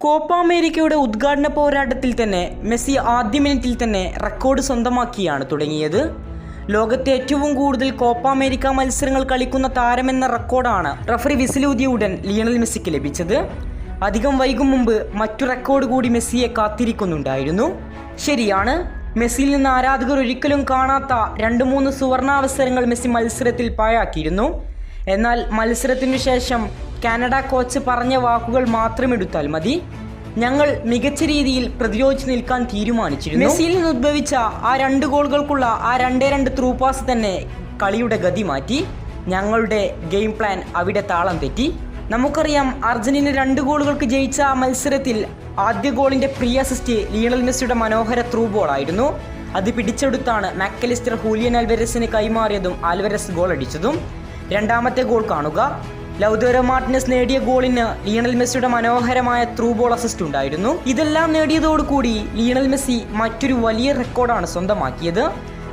Copa അമേരിക്കയുടെ ഉദ്ഘാടന പോരാട്ടത്തിൽ തന്നെ മെസ്സി ആദ്യ മിനിറ്റിൽ തന്നെ റെക്കോർഡ് സ്വന്തമാക്കിയാണ് തുടങ്ങിയത്. ലോകത്തെ ഏറ്റവും കൂടുതൽ കോപ്പ അമേരിക്ക മത്സരങ്ങൾ കളിക്കുന്ന താരമെന്ന റെക്കോർഡാണ് റഫറി വിസിലൂതിയ ഉടൻ ലിയണൽ മെസ്സിക്ക് ലഭിച്ചത്. അധികം വൈകും മുമ്പ് മറ്റു റെക്കോർഡ് കൂടി മെസ്സിയെ കാത്തിരിക്കുന്നുണ്ടായിരുന്നു. ശരിയാണ് മെസ്സിയിൽ നിന്ന് ആരാധകർ ഒരിക്കലും കാണാത്ത രണ്ട് മൂന്ന് സുവർണാവസരങ്ങൾ മെസ്സി മത്സരത്തിൽ പാഴാക്കിയിരുന്നു. എന്നാൽ മത്സരത്തിനു ശേഷം കാനഡ കോച്ച് പറഞ്ഞ വാക്കുകൾ മാത്രം എടുത്താൽ മതി. ഞങ്ങൾ മികച്ച രീതിയിൽ പ്രതിരോധിച്ച് നിൽക്കാൻ തീരുമാനിച്ചിരുന്നു. മെസ്സിയിൽ നിന്ന് ഉദ്ഭവിച്ച ആ രണ്ട് ഗോളുകൾക്കുള്ള ആ രണ്ടേ രണ്ട് ത്രൂ പാസ് തന്നെ കളിയുടെ ഗതി മാറ്റി. ഞങ്ങളുടെ ഗെയിം പ്ലാൻ അവിടെ താളം തെറ്റി. നമുക്കറിയാം അർജന്റീന രണ്ട് ഗോളുകൾക്ക് ജയിച്ച ആ മത്സരത്തിൽ ആദ്യ ഗോളിന്റെ പ്രീ അസിസ്റ്റ് ലിയണൽ മെസ്സിയുടെ മനോഹര ത്രൂ ബോൾ ആയിരുന്നു. അത് പിടിച്ചെടുത്താണ് മാക്കലിസ്റ്റർ ഹൂലിയൻ അൽവരസിന് കൈമാറിയതും അൽവരസ് ഗോൾ അടിച്ചതും രണ്ടാമത്തെ ഗോൾ കാണുക. ലൗദോരോ മാർട്ടിനസ് നേടിയ ഗോളിന് ലിയണൽ മെസ്സിയുടെ മനോഹരമായ ത്രൂ ബോൾ അസിസ്റ്റ് ഉണ്ടായിരുന്നു. ഇതെല്ലാം നേടിയതോടുകൂടി ലിയണൽ മെസ്സി മറ്റൊരു വലിയ റെക്കോർഡാണ് സ്വന്തമാക്കിയത്.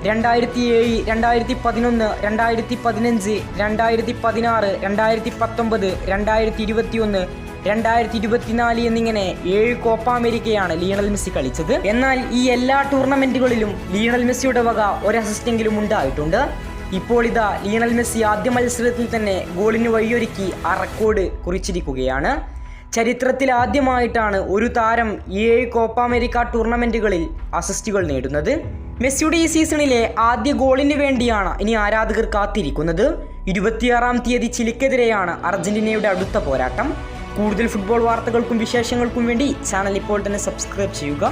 രണ്ടായിരത്തി ഏഴ് രണ്ടായിരത്തി പതിനൊന്ന് രണ്ടായിരത്തി പതിനഞ്ച് രണ്ടായിരത്തി പതിനാറ് രണ്ടായിരത്തി പത്തൊമ്പത് രണ്ടായിരത്തി ഇരുപത്തിയൊന്ന് രണ്ടായിരത്തി ഇരുപത്തിനാല് എന്നിങ്ങനെ ഏഴ് കോപ്പ അമേരിക്കയാണ് ലിയണൽ മെസ്സി കളിച്ചത്. എന്നാൽ ഈ എല്ലാ ടൂർണമെന്റുകളിലും ലിയണൽ മെസ്സിയുടെ വക ഒരു അസിസ്റ്റെങ്കിലും ഉണ്ടായിട്ടുണ്ട്. ഇപ്പോൾ ഇതാ ലിയണൽ മെസ്സി ആദ്യ മത്സരത്തിൽ തന്നെ ഗോളിന് വഴിയൊരുക്കി ആ റെക്കോർഡ് കുറിച്ചിരിക്കുകയാണ്. ചരിത്രത്തിൽ ആദ്യമായിട്ടാണ് ഒരു താരം ഏഴ് കോപ്പ അമേരിക്ക ടൂർണമെന്റുകളിൽ അസിസ്റ്റുകൾ നേടുന്നത്. മെസ്സിയുടെ ഈ സീസണിലെ ആദ്യ ഗോളിന് വേണ്ടിയാണ് ഇനി ആരാധകർ കാത്തിരിക്കുന്നത്. ഇരുപത്തിയാറാം തീയതി ചിലിക്കെതിരെയാണ് അർജന്റീനയുടെ അടുത്ത പോരാട്ടം. കൂടുതൽ ഫുട്ബോൾ വാർത്തകൾക്കും വിശേഷങ്ങൾക്കും വേണ്ടി ചാനൽ ഇപ്പോൾ തന്നെ സബ്സ്ക്രൈബ് ചെയ്യുക.